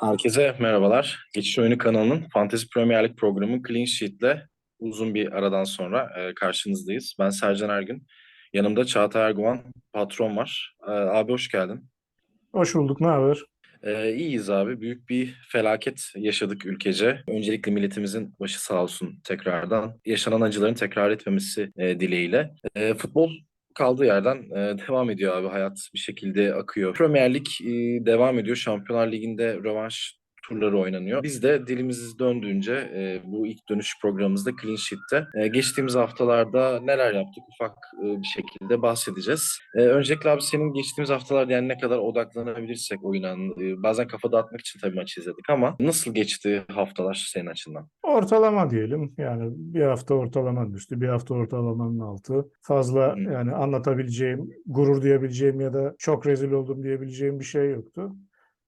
Herkese merhabalar. Geçiş Oyunu kanalının Fantasy Premier Lig programı Clean Sheet'le uzun bir aradan sonra e, karşınızdayız. Ben Sercan Ergün. Yanımda Çağatay Erguvan, patron var. E, abi hoş geldin. Hoş bulduk, ne haber? E, iyiyiz abi. Büyük bir felaket yaşadık ülkece. Öncelikle milletimizin başı sağ olsun tekrardan. Yaşanan acıların tekrar etmemesi e, dileğiyle. E, futbol kaldığı yerden e, devam ediyor abi. Hayat bir şekilde akıyor. Premier Lig e, devam ediyor. Şampiyonlar Ligi'nde rövanş turları oynanıyor. Biz de dilimiz döndüğünce e, bu ilk dönüş programımızda Clean Sheet'te e, geçtiğimiz haftalarda neler yaptık ufak e, bir şekilde bahsedeceğiz. E, öncelikle abi senin geçtiğimiz haftalarda yani ne kadar odaklanabilirsek oyuna e, bazen kafa dağıtmak için tabii maç izledik ama nasıl geçti haftalar senin açından? Ortalama diyelim. Yani bir hafta ortalamanın üstü, bir hafta ortalamanın altı. Fazla Hı. yani anlatabileceğim, gurur duyabileceğim ya da çok rezil oldum diyebileceğim bir şey yoktu.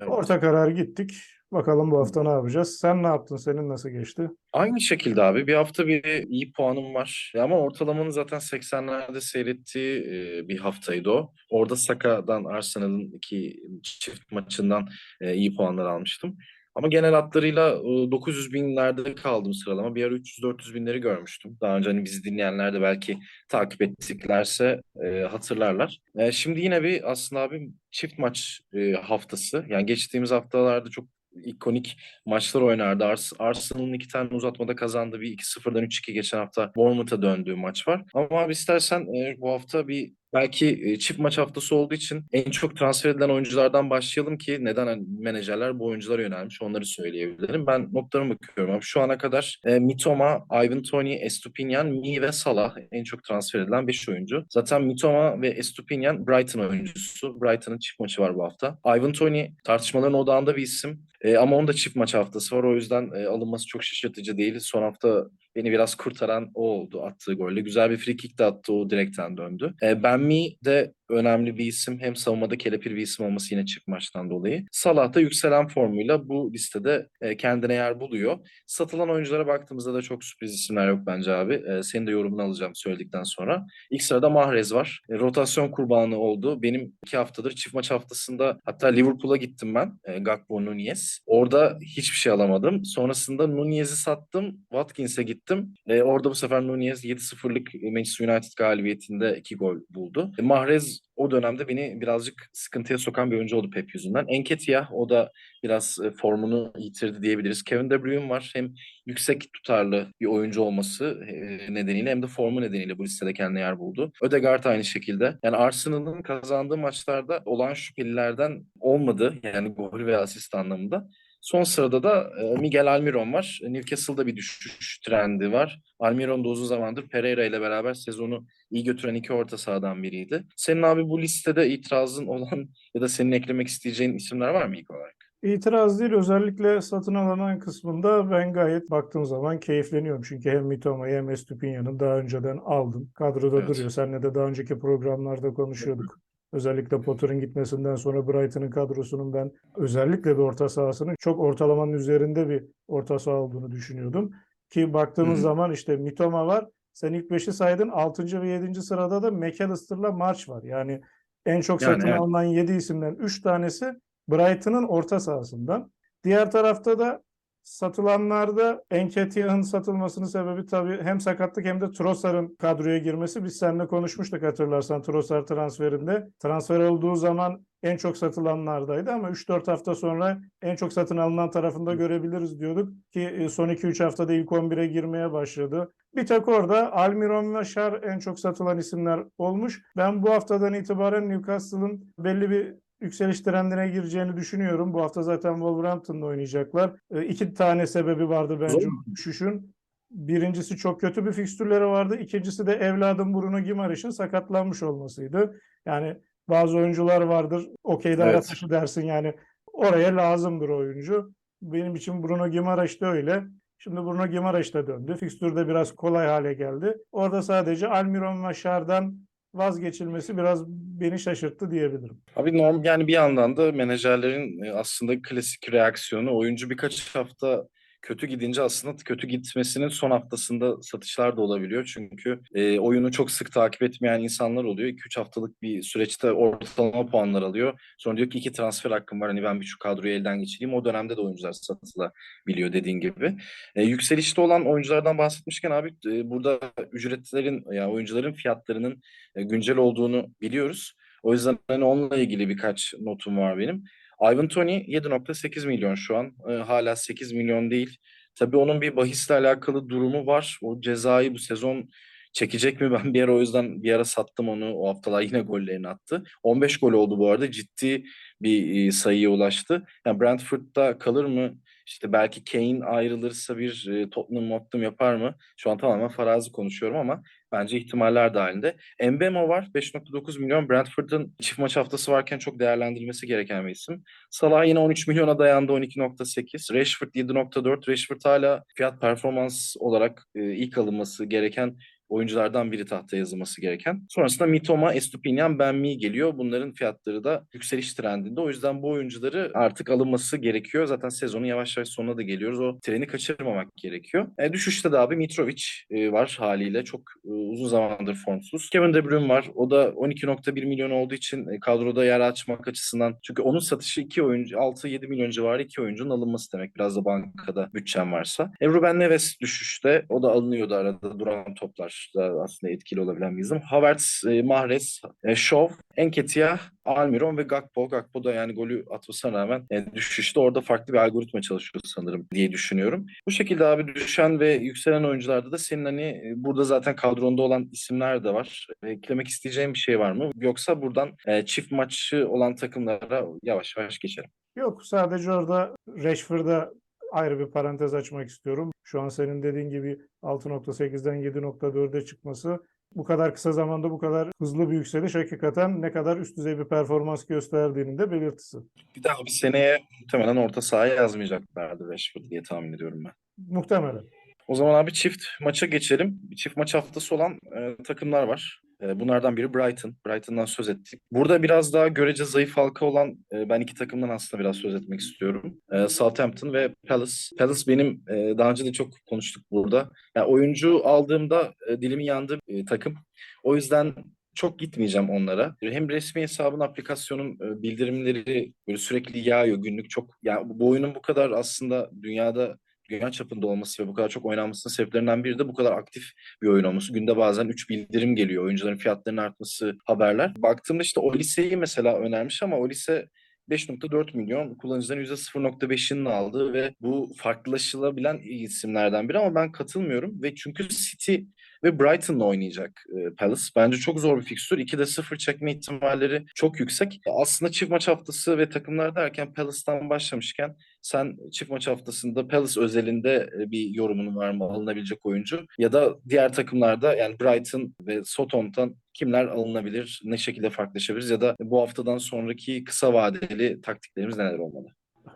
Evet. Orta karar gittik. Bakalım bu hafta ne yapacağız? Sen ne yaptın? Senin nasıl geçti? Aynı şekilde abi bir hafta bir iyi puanım var. Ama ortalamanın zaten 80'lerde seyrettiği bir haftaydı o. Orada Saka'dan Arsenal'ın iki çift maçından iyi puanlar almıştım. Ama genel hatlarıyla e, 900 binlerde kaldım sıralama. Bir ara 300-400 binleri görmüştüm. Daha önce hani bizi dinleyenler de belki takip ettiklerse e, hatırlarlar. E, şimdi yine bir aslında abi çift maç e, haftası. Yani geçtiğimiz haftalarda çok ikonik maçlar oynardı. Ars Arsenal'ın iki tane uzatmada kazandığı bir 2-0'dan 3-2 geçen hafta Bournemouth'a döndüğü maç var. Ama abi istersen e, bu hafta bir belki çift maç haftası olduğu için en çok transfer edilen oyunculardan başlayalım ki neden hani menajerler bu oyunculara yönelmiş onları söyleyebilirim. Ben notlarıma bakıyorum abi. Şu ana kadar e, Mitoma, Ivan Toney, Estupinian, Mi ve Salah en çok transfer edilen 5 oyuncu. Zaten Mitoma ve Estupinian Brighton oyuncusu. Brighton'ın çift maçı var bu hafta. Ivan Toney tartışmaların odağında bir isim. E, ama onun da çift maç haftası var. O yüzden e, alınması çok şaşırtıcı değil. Son hafta beni biraz kurtaran o oldu attığı golle. Güzel bir free kick de attı. O direkten döndü. E, ben Mi de önemli bir isim. Hem savunmada kelepir bir isim olması yine çift maçtan dolayı. Salah da yükselen formuyla bu listede e, kendine yer buluyor. Satılan oyunculara baktığımızda da çok sürpriz isimler yok bence abi. E, senin de yorumunu alacağım söyledikten sonra. İlk sırada Mahrez var. E, rotasyon kurbanı oldu. Benim iki haftadır çift maç haftasında hatta Liverpool'a gittim ben. E, Gakpo Nunez. Orada hiçbir şey alamadım. Sonrasında Nunez'i sattım. Watkins'e gittim. Orada bu sefer Nunez 7-0'lık Manchester United galibiyetinde iki gol buldu. Mahrez o dönemde beni birazcık sıkıntıya sokan bir oyuncu oldu Pep yüzünden. Enketia o da biraz e, formunu yitirdi diyebiliriz. Kevin De Bruyne var. Hem yüksek tutarlı bir oyuncu olması e, nedeniyle hem de formu nedeniyle bu listede kendine yer buldu. Ödegaard aynı şekilde. Yani Arsenal'ın kazandığı maçlarda olan şüphelilerden olmadı. Yani gol ve asist anlamında. Son sırada da e, Miguel Almiron var. Newcastle'da bir düşüş trendi var. Almiron da uzun zamandır Pereira ile beraber sezonu iyi götüren iki orta sahadan biriydi. Senin abi bu listede itirazın olan ya da senin eklemek isteyeceğin isimler var mı ilk olarak? İtiraz değil özellikle satın alınan kısmında ben gayet baktığım zaman keyifleniyorum. Çünkü hem Mitoma'yı hem Estupinian'ı daha önceden aldım. Kadroda Evet. duruyor. Seninle de daha önceki programlarda konuşuyorduk. Özellikle Potter'ın gitmesinden sonra Brighton'ın kadrosunun ben özellikle de orta sahasının çok ortalamanın üzerinde bir orta saha olduğunu düşünüyordum. Ki baktığımız Hı hı. zaman işte Mitoma var. Sen ilk beşi saydın. 6. ve 7. sırada da McAllister'la March var. Yani en çok Yani satın evet. alınan 7 isimden 3 tanesi Brighton'ın orta sahasından. Diğer tarafta da satılanlarda Enketiah'ın satılmasının sebebi tabii hem sakatlık hem de Trossard'ın kadroya girmesi. Biz seninle konuşmuştuk hatırlarsan Trossard transferinde. Transfer olduğu zaman en çok satılanlardaydı ama 3-4 hafta sonra en çok satın alınan tarafında görebiliriz diyorduk ki e, son 2-3 haftada ilk 11'e girmeye başladı. Bir tek orada Almiron ve Şar en çok satılan isimler olmuş. Ben bu haftadan itibaren Newcastle'ın belli bir yükseliş trendine gireceğini düşünüyorum. Bu hafta zaten Wolverhampton'la oynayacaklar. E, İki tane sebebi vardı bence düşüşün. Birincisi çok kötü bir fikstürleri vardı. İkincisi de evladım Bruno Gimareş'in sakatlanmış olmasıydı. Yani bazı oyuncular vardır. Okeyde Evet. taşı dersin yani oraya lazımdır oyuncu. Benim için Bruno Gimareş de öyle. Şimdi Bruno Gimareş de döndü. Fikstürde biraz kolay hale geldi. Orada sadece Almiron ve Şar'dan vazgeçilmesi biraz beni şaşırttı diyebilirim. Abi norm yani bir yandan da menajerlerin e, aslında klasik reaksiyonu oyuncu birkaç hafta kötü gidince aslında kötü gitmesinin son haftasında satışlar da olabiliyor. Çünkü e, oyunu çok sık takip etmeyen insanlar oluyor. 2-3 haftalık bir süreçte ortalama puanlar alıyor. Sonra diyor ki iki transfer hakkım var. Hani ben bir şu kadroyu elden geçireyim. O dönemde de oyuncular satılabiliyor dediğin gibi. E, yükselişte olan oyunculardan bahsetmişken abi e, burada ücretlerin yani oyuncuların fiyatlarının e, güncel olduğunu biliyoruz. O yüzden hani onunla ilgili birkaç notum var benim. Ivan Toney 7.8 milyon şu an. E, hala 8 milyon değil. Tabii onun bir bahisle alakalı durumu var. O cezayı bu sezon çekecek mi? Ben bir ara o yüzden bir ara sattım onu. O haftalar yine gollerini attı. 15 gol oldu bu arada. Ciddi bir e, sayıya ulaştı. Yani Brentford'da kalır mı? İşte belki Kane ayrılırsa bir e, Tottenham Tottenham yapar mı? Şu an tamamen farazi konuşuyorum ama bence ihtimaller dahilinde. Mbemo var 5.9 milyon. Brentford'un çift maç haftası varken çok değerlendirilmesi gereken bir isim. Salah yine 13 milyona dayandı 12.8. Rashford 7.4. Rashford hala fiyat performans olarak e, ilk alınması gereken oyunculardan biri tahtaya yazılması gereken. Sonrasında Mitoma, Estupinian, Benmi geliyor. Bunların fiyatları da yükseliş trendinde. O yüzden bu oyuncuları artık alınması gerekiyor. Zaten sezonun yavaş yavaş sonuna da geliyoruz. O treni kaçırmamak gerekiyor. E, düşüşte de abi Mitrovic e, var haliyle. Çok e, uzun zamandır formsuz. Kevin De Bruyne var. O da 12.1 milyon olduğu için e, kadroda yer açmak açısından. Çünkü onun satışı 2 oyuncu, 6-7 milyon civarı 2 oyuncunun alınması demek. Biraz da bankada bütçen varsa. E, Ruben Neves düşüşte. O da alınıyordu arada duran toplar da aslında etkili olabilen bir isim. Havertz, e, Mahrez, e, Shaw, Enketia, Almiron ve Gakpo. Gakpo da yani golü atmasına rağmen e, düşüşte orada farklı bir algoritma çalışıyor sanırım diye düşünüyorum. Bu şekilde abi düşen ve yükselen oyuncularda da senin hani e, burada zaten kadronda olan isimler de var. Eklemek isteyeceğin bir şey var mı? Yoksa buradan e, çift maçı olan takımlara yavaş yavaş geçelim. Yok sadece orada Rashford'a ayrı bir parantez açmak istiyorum. Şu an senin dediğin gibi 6.8'den 7.4'e çıkması bu kadar kısa zamanda bu kadar hızlı bir yükseliş hakikaten ne kadar üst düzey bir performans gösterdiğinin de belirtisi. Bir daha bir seneye muhtemelen orta sahaya yazmayacaklardı Rashford diye tahmin ediyorum ben. Muhtemelen. O zaman abi çift maça geçelim. Çift maç haftası olan e, takımlar var. E, bunlardan biri Brighton. Brighton'dan söz ettik. Burada biraz daha görece zayıf halka olan e, ben iki takımdan aslında biraz söz etmek istiyorum. E, Southampton ve Palace. Palace benim e, daha önce de çok konuştuk burada. Yani oyuncu aldığımda e, dilimin yandığı e, takım. O yüzden çok gitmeyeceğim onlara. Hem resmi hesabın aplikasyonun bildirimleri böyle sürekli yağıyor günlük çok. Yani bu oyunun bu kadar aslında dünyada dünya çapında olması ve bu kadar çok oynanmasının sebeplerinden biri de bu kadar aktif bir oyun olması. Günde bazen 3 bildirim geliyor. Oyuncuların fiyatlarının artması, haberler. Baktığımda işte Olise'yi mesela önermiş ama Olise 5.4 milyon kullanıcıların %0.5'inin aldığı ve bu farklılaşılabilen isimlerden biri ama ben katılmıyorum ve çünkü City ve Brighton'la oynayacak e, Palace. Bence çok zor bir fikstür. 2'de 0 çekme ihtimalleri çok yüksek. Aslında çift maç haftası ve takımlar derken Palace'tan başlamışken sen çift maç haftasında Palace özelinde e, bir yorumun var mı alınabilecek oyuncu? Ya da diğer takımlarda yani Brighton ve Southampton kimler alınabilir? Ne şekilde farklılaşabiliriz? Ya da bu haftadan sonraki kısa vadeli taktiklerimiz neler olmalı?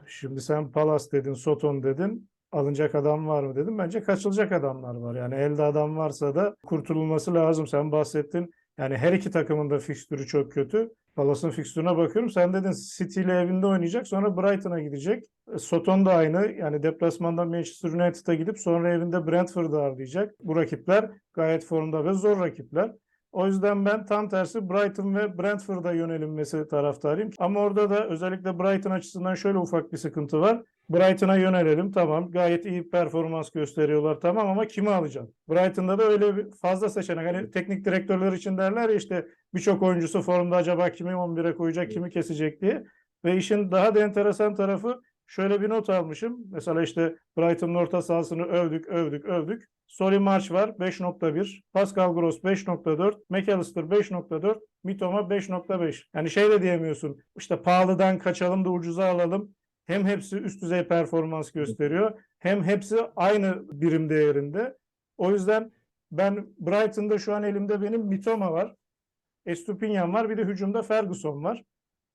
Şimdi sen Palace dedin, Soton dedin. Alınacak adam var mı dedim. Bence kaçılacak adamlar var. Yani elde adam varsa da kurtululması lazım. Sen bahsettin. Yani her iki takımın da fikstürü çok kötü. Palace'ın fikstürüne bakıyorum. Sen dedin City ile evinde oynayacak. Sonra Brighton'a gidecek. E, Soton da aynı. Yani deplasmanda Manchester United'a gidip sonra evinde Brentford'u ağırlayacak. Bu rakipler gayet formda ve zor rakipler. O yüzden ben tam tersi Brighton ve Brentford'a yönelinmesi taraftarıyım. Ama orada da özellikle Brighton açısından şöyle ufak bir sıkıntı var. Brighton'a yönelelim tamam gayet iyi performans gösteriyorlar tamam ama kimi alacaksın? Brighton'da da öyle bir fazla seçenek. Hani teknik direktörler için derler ya işte birçok oyuncusu formda acaba kimi 11'e koyacak kimi kesecek diye. Ve işin daha da enteresan tarafı şöyle bir not almışım. Mesela işte Brighton'ın orta sahasını övdük övdük övdük. Solly March var 5.1, Pascal Gross 5.4, McAllister 5.4, Mitoma 5.5. Yani şey de diyemiyorsun işte pahalıdan kaçalım da ucuza alalım. Hem hepsi üst düzey performans gösteriyor hem hepsi aynı birim değerinde. O yüzden ben Brighton'da şu an elimde benim Mitoma var. Estupinyan var bir de hücumda Ferguson var.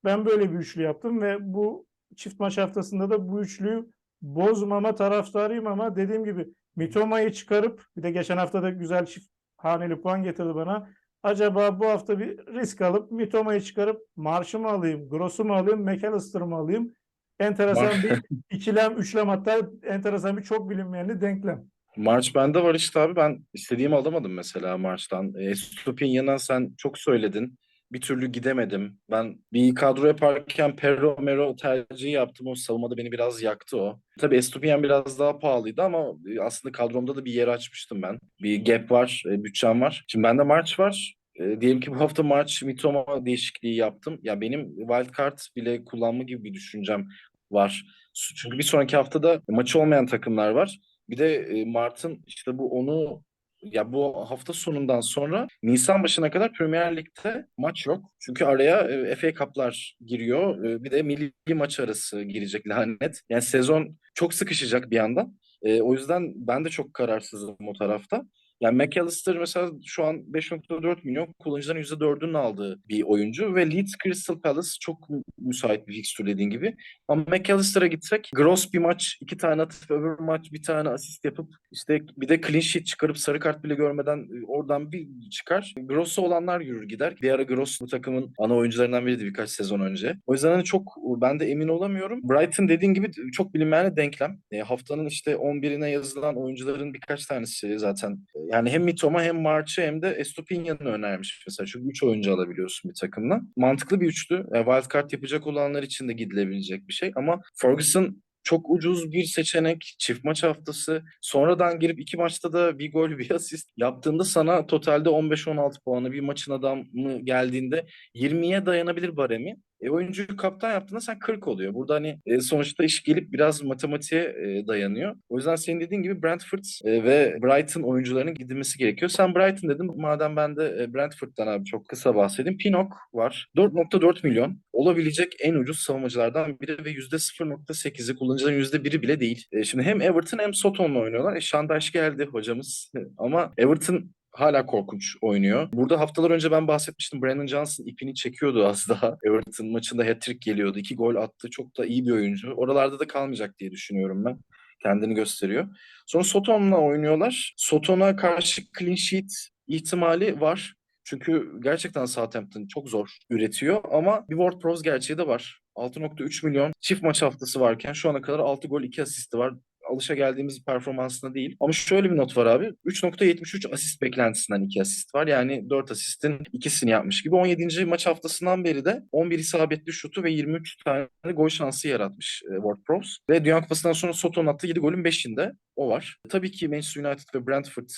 Ben böyle bir üçlü yaptım ve bu çift maç haftasında da bu üçlüyü bozmama taraftarıyım ama dediğim gibi Mitoma'yı çıkarıp bir de geçen hafta da güzel çift haneli puan getirdi bana. Acaba bu hafta bir risk alıp Mitoma'yı çıkarıp Marş'ı mı alayım, Gross'u mu alayım, McAllister'ı mı alayım? Enteresan bir ikilem, üçlem hatta enteresan bir çok bilinmeyenli denklem. March bende var işte abi. Ben istediğimi alamadım mesela March'tan. E, Estupinian'a sen çok söyledin. Bir türlü gidemedim. Ben bir kadro yaparken Perro Mero tercihi yaptım. O savunmada beni biraz yaktı o. Tabii Estupinian biraz daha pahalıydı ama e, aslında kadromda da bir yer açmıştım ben. Bir gap var, e, bütçem var. Şimdi bende March var. E, diyelim ki bu hafta March Mitoma değişikliği yaptım. Ya benim wildcard bile kullanma gibi bir düşüncem var. Çünkü bir sonraki haftada maçı olmayan takımlar var. Bir de e, Mart'ın işte bu onu ya bu hafta sonundan sonra Nisan başına kadar Premier Lig'de maç yok. Çünkü araya e, FA Cup'lar giriyor. E, bir de milli maç arası girecek lanet. Yani sezon çok sıkışacak bir yandan. O yüzden ben de çok kararsızım o tarafta. Yani McAllister mesela şu an 5.4 milyon kullanıcıların %4'ünün aldığı bir oyuncu ve Leeds Crystal Palace çok mü- müsait bir fikstür dediğin gibi. Ama McAllister'a gitsek gross bir maç, iki tane atıp öbür maç bir tane asist yapıp işte bir de clean sheet çıkarıp sarı kart bile görmeden e, oradan bir çıkar. Gross'u olanlar yürür gider. Bir ara Gross bu takımın ana oyuncularından biriydi birkaç sezon önce. O yüzden hani çok ben de emin olamıyorum. Brighton dediğin gibi çok bilinmeyen denklem. E, haftanın işte 11'ine yazılan oyuncuların birkaç tanesi zaten. Yani hem Mitoma hem March'ı hem de Estupinian'ı önermiş mesela. Çünkü 3 oyuncu alabiliyorsun bir takımla. Mantıklı bir üçlü. E, wildcard yapacak olanlar için de gidilebilecek bir şey. Ama Ferguson çok ucuz bir seçenek. Çift maç haftası. Sonradan girip iki maçta da bir gol bir asist yaptığında sana totalde 15-16 puanı bir maçın adamı geldiğinde 20'ye dayanabilir baremi. E, oyuncuyu kaptan yaptığında sen 40 oluyor. Burada hani e, sonuçta iş gelip biraz matematiğe e, dayanıyor. O yüzden senin dediğin gibi Brentford e, ve Brighton oyuncularının gidilmesi gerekiyor. Sen Brighton dedim. Madem ben de e, Brentford'dan abi çok kısa bahsedeyim. Pinnock var. 4.4 milyon. Olabilecek en ucuz savunmacılardan biri ve %0.8'i kullanıcıların %1'i bile değil. E, şimdi hem Everton hem Soton'la oynuyorlar. E, Şandaş geldi hocamız. Ama Everton hala korkunç oynuyor. Burada haftalar önce ben bahsetmiştim. Brandon Johnson ipini çekiyordu az daha. Everton maçında hat-trick geliyordu. İki gol attı. Çok da iyi bir oyuncu. Oralarda da kalmayacak diye düşünüyorum ben. Kendini gösteriyor. Sonra Soton'la oynuyorlar. Soton'a karşı clean sheet ihtimali var. Çünkü gerçekten Southampton çok zor üretiyor ama bir Ward Prowse gerçeği de var. 6.3 milyon çift maç haftası varken şu ana kadar 6 gol 2 asisti var alışa geldiğimiz performansında değil. Ama şöyle bir not var abi. 3.73 asist beklentisinden 2 asist var. Yani 4 asistin ikisini yapmış gibi. 17. maç haftasından beri de 11 isabetli şutu ve 23 tane gol şansı yaratmış e, Ward Prowse. Ve Dünya Kupası'ndan sonra Soto'nun attığı 7 golün 5'inde o var. Tabii ki Manchester United ve Brentford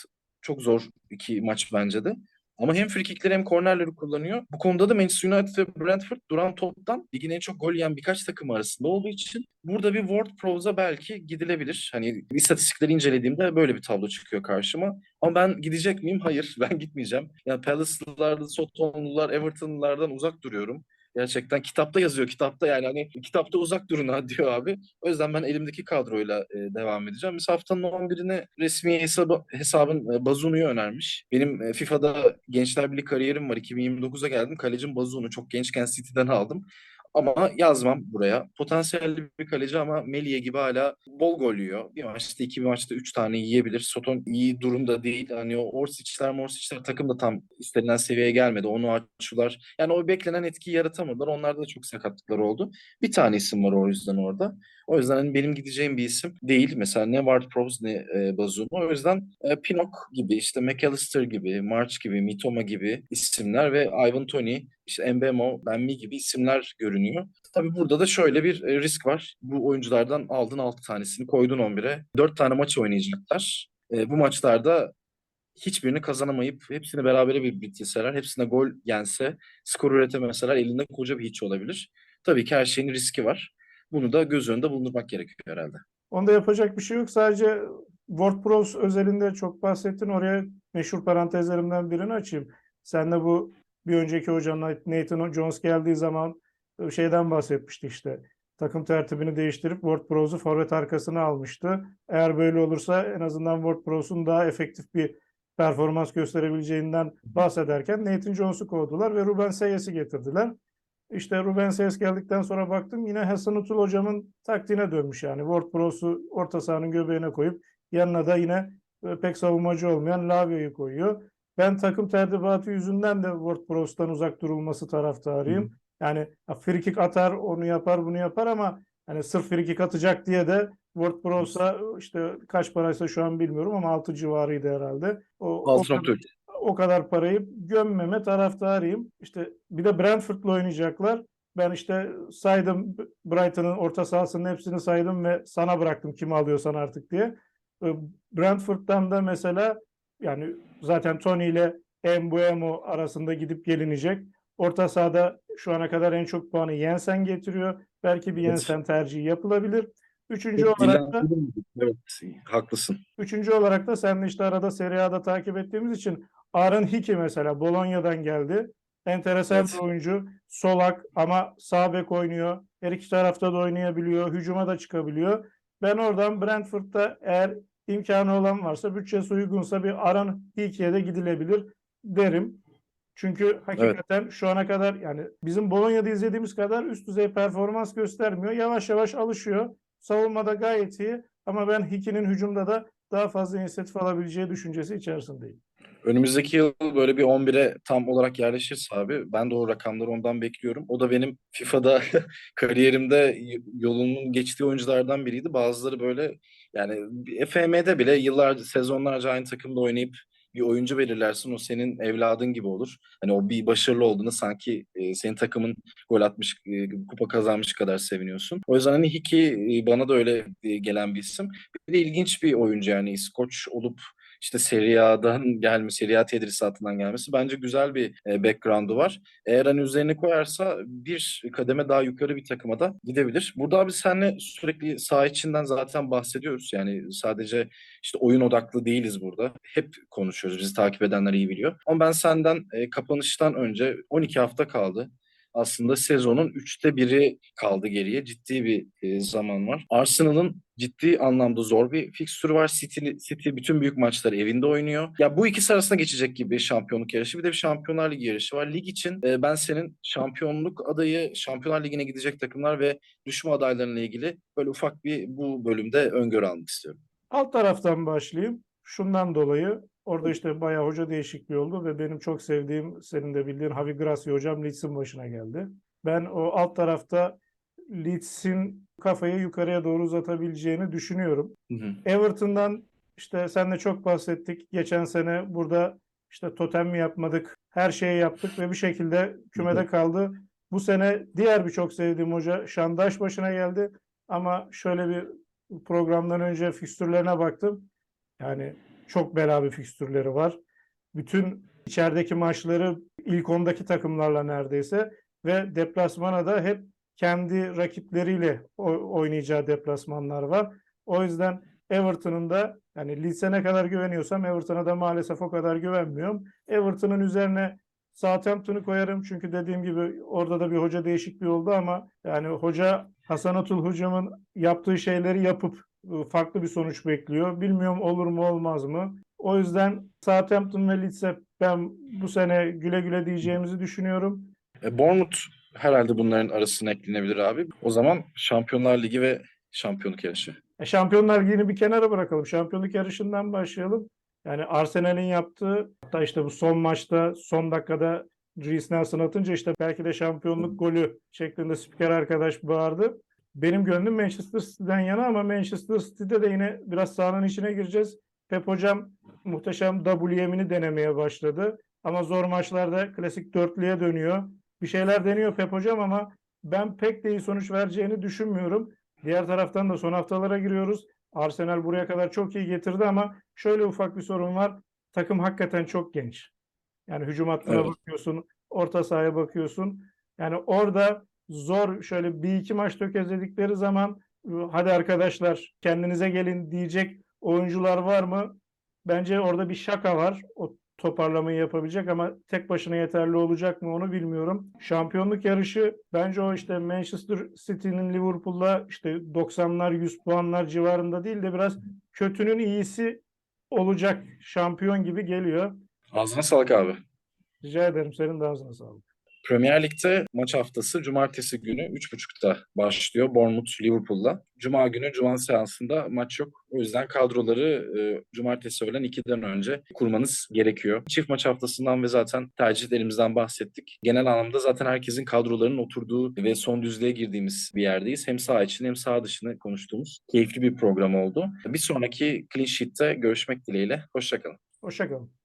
çok zor iki maç bence de. Ama hem frikikleri hem kornerleri kullanıyor. Bu konuda da Manchester United ve Brentford duran toptan ligin en çok gol yiyen birkaç takım arasında olduğu için burada bir Ward Prowse'a belki gidilebilir. Hani istatistikleri incelediğimde böyle bir tablo çıkıyor karşıma. Ama ben gidecek miyim? Hayır, ben gitmeyeceğim. Yani Palace'lılar, Sotonlular, Everton'lılardan uzak duruyorum. Gerçekten kitapta yazıyor kitapta yani hani kitapta uzak durun ha diyor abi. O yüzden ben elimdeki kadroyla e, devam edeceğim. Mesela haftanın 11'ine resmi hesabı, hesabın e, Bazunu'yu önermiş. Benim e, FIFA'da Gençler Birliği kariyerim var. 2029'a geldim. Kalecim Bazunu. Çok gençken City'den aldım. Ama yazmam buraya. Potansiyelli bir kaleci ama Melie gibi hala bol gol yiyor. Bir maçta iki bir maçta üç tane yiyebilir. Soton iyi durumda değil. Hani o Orsic'ler Morsic'ler takım da tam istenilen seviyeye gelmedi. Onu açılar. Yani o beklenen etkiyi yaratamadılar. Onlarda da çok sakatlıklar oldu. Bir tane isim var o yüzden orada. O yüzden hani benim gideceğim bir isim değil. Mesela ne Ward Prowse ne e, Bazuma. O yüzden e, Pinnock gibi, işte McAllister gibi, March gibi, Mitoma gibi isimler ve Ivan Toney, işte Mbemo, Benmi gibi isimler görünüyor. Tabii burada da şöyle bir e, risk var. Bu oyunculardan aldın 6 tanesini koydun 11'e. 4 tane maç oynayacaklar. E, bu maçlarda hiçbirini kazanamayıp hepsini berabere bir bitirseler, hepsine gol yense, skor üretemeseler elinde koca bir hiç olabilir. Tabii ki her şeyin riski var. Bunu da göz önünde bulundurmak gerekiyor herhalde. Onda yapacak bir şey yok. Sadece WordPress özelinde çok bahsettin. Oraya meşhur parantezlerimden birini açayım. Sen de bu bir önceki hocan Nathan Jones geldiği zaman şeyden bahsetmişti işte. Takım tertibini değiştirip WordPress'u forvet arkasına almıştı. Eğer böyle olursa en azından WordPress'un daha efektif bir performans gösterebileceğinden bahsederken Nathan Jones'u kovdular ve Ruben Sayes'i getirdiler. İşte Ruben Sayes geldikten sonra baktım yine Hasan Utul hocamın taktiğine dönmüş yani. WordPress'u orta sahanın göbeğine koyup yanına da yine e, pek savunmacı olmayan Lavio'yu koyuyor. Ben takım tertibatı yüzünden de WordPress'tan uzak durulması taraftarıyım. Yani free kick atar, onu yapar, bunu yapar ama Hani sırf frikik atacak diye de Ward Prowse'a işte kaç paraysa şu an bilmiyorum ama 6 civarıydı herhalde. O, o kadar- 6.3. o kadar parayı gömmeme taraftarıyım. İşte bir de Brentford'la oynayacaklar. Ben işte saydım Brighton'ın orta sahasının hepsini saydım ve sana bıraktım kimi alıyorsan artık diye. Ee, Brentford'dan da mesela yani zaten Tony ile Embuemo arasında gidip gelinecek. Orta sahada şu ana kadar en çok puanı Jensen getiriyor. Belki bir Evet. Jensen tercihi yapılabilir. Üçüncü olarak da Evet, haklısın. Üçüncü olarak da seninle işte arada Serie A'da takip ettiğimiz için Aaron Hickey mesela Bologna'dan geldi. Enteresan Evet. bir oyuncu. Solak ama sağ bek oynuyor. Her iki tarafta da oynayabiliyor. Hücuma da çıkabiliyor. Ben oradan Brentford'da eğer imkanı olan varsa, bütçesi uygunsa bir Aaron Hickey'e de gidilebilir derim. Çünkü hakikaten şu ana kadar yani bizim Bologna'da izlediğimiz kadar üst düzey performans göstermiyor. Yavaş yavaş alışıyor. Savunmada gayet iyi ama ben Hickey'nin hücumda da daha fazla inisiyatif alabileceği düşüncesi içerisindeyim. Önümüzdeki yıl böyle bir 11'e tam olarak yerleşirse abi ben de o rakamları ondan bekliyorum. O da benim FIFA'da kariyerimde y- yolumun geçtiği oyunculardan biriydi. Bazıları böyle yani FM'de bile yıllarca sezonlarca aynı takımda oynayıp bir oyuncu belirlersin o senin evladın gibi olur. Hani o bir başarılı olduğunu sanki e, senin takımın gol atmış, e, kupa kazanmış kadar seviniyorsun. O yüzden hani Hickey e, bana da öyle e, gelen bir isim. Bir de ilginç bir oyuncu yani İskoç olup işte Serie A'dan gelmesi, Serie A tedrisatından gelmesi bence güzel bir e, background'u var. Eğer hani üzerine koyarsa bir kademe daha yukarı bir takıma da gidebilir. Burada abi senle sürekli saha içinden zaten bahsediyoruz. Yani sadece işte oyun odaklı değiliz burada. Hep konuşuyoruz. Bizi takip edenler iyi biliyor. Ama ben senden e, kapanıştan önce 12 hafta kaldı. Aslında sezonun üçte biri kaldı geriye. Ciddi bir e, zaman var. Arsenal'ın ciddi anlamda zor bir fikstürü var. City, City bütün büyük maçları evinde oynuyor. Ya bu ikisi arasında geçecek gibi şampiyonluk yarışı. Bir de bir Şampiyonlar Ligi yarışı var. Lig için e, ben senin şampiyonluk adayı, Şampiyonlar Ligi'ne gidecek takımlar ve düşme adaylarıyla ilgili böyle ufak bir bu bölümde öngörü almak istiyorum. Alt taraftan başlayayım. Şundan dolayı orada işte bayağı hoca değişikliği oldu ve benim çok sevdiğim senin de bildiğin Javi Gracia hocam Leeds'in başına geldi. Ben o alt tarafta Leeds'in kafayı yukarıya doğru uzatabileceğini düşünüyorum. Hı hı. Everton'dan işte senle çok bahsettik. Geçen sene burada işte totem mi yapmadık, her şeyi yaptık ve bir şekilde kümede kaldı. Bu sene diğer bir çok sevdiğim hoca Şandaş başına geldi. Ama şöyle bir programdan önce fikstürlerine baktım. Yani çok bela bir fikstürleri var. Bütün içerideki maçları ilk ondaki takımlarla neredeyse ve deplasmana da hep kendi rakipleriyle oynayacağı deplasmanlar var. O yüzden Everton'un da yani Leeds'e ne kadar güveniyorsam Everton'a da maalesef o kadar güvenmiyorum. Everton'un üzerine Southampton'u koyarım çünkü dediğim gibi orada da bir hoca değişikliği oldu ama yani hoca Hasan Atul hocamın yaptığı şeyleri yapıp e, farklı bir sonuç bekliyor. Bilmiyorum olur mu olmaz mı? O yüzden Southampton ve Leeds'e ben bu sene güle güle diyeceğimizi düşünüyorum. E, Bournemouth herhalde bunların arasına eklenebilir abi. O zaman Şampiyonlar Ligi ve şampiyonluk yarışı. E, Şampiyonlar Ligi'ni bir kenara bırakalım. Şampiyonluk yarışından başlayalım. Yani Arsenal'in yaptığı hatta işte bu son maçta son dakikada Reece Nelson atınca işte belki de şampiyonluk golü şeklinde spiker arkadaş bağırdı. Benim gönlüm Manchester City'den yana ama Manchester City'de de yine biraz sahanın içine gireceğiz. Pep hocam muhteşem WM'ini denemeye başladı. Ama zor maçlarda klasik dörtlüye dönüyor. Bir şeyler deniyor Pep hocam ama ben pek de iyi sonuç vereceğini düşünmüyorum. Diğer taraftan da son haftalara giriyoruz. Arsenal buraya kadar çok iyi getirdi ama şöyle ufak bir sorun var. Takım hakikaten çok genç. Yani hücum hattına Evet. bakıyorsun, orta sahaya bakıyorsun. Yani orada zor şöyle bir iki maç tökezledikleri zaman hadi arkadaşlar kendinize gelin diyecek oyuncular var mı? Bence orada bir şaka var. O toparlamayı yapabilecek ama tek başına yeterli olacak mı onu bilmiyorum. Şampiyonluk yarışı bence o işte Manchester City'nin Liverpool'la işte 90'lar 100 puanlar civarında değil de biraz kötünün iyisi olacak şampiyon gibi geliyor. Ağzına sağlık abi. Rica ederim senin de ağzına sağlık. Premier Lig'de maç haftası cumartesi günü 3.30'da başlıyor Bournemouth Liverpool'la. Cuma günü Cuman seansında maç yok. O yüzden kadroları e, cumartesi öğlen 2'den önce kurmanız gerekiyor. Çift maç haftasından ve zaten tercihlerimizden bahsettik. Genel anlamda zaten herkesin kadrolarının oturduğu ve son düzlüğe girdiğimiz bir yerdeyiz. Hem sağ için hem sağ dışını konuştuğumuz keyifli bir program oldu. Bir sonraki Clean Sheet'te görüşmek dileğiyle. Hoşçakalın. Hoşçakalın.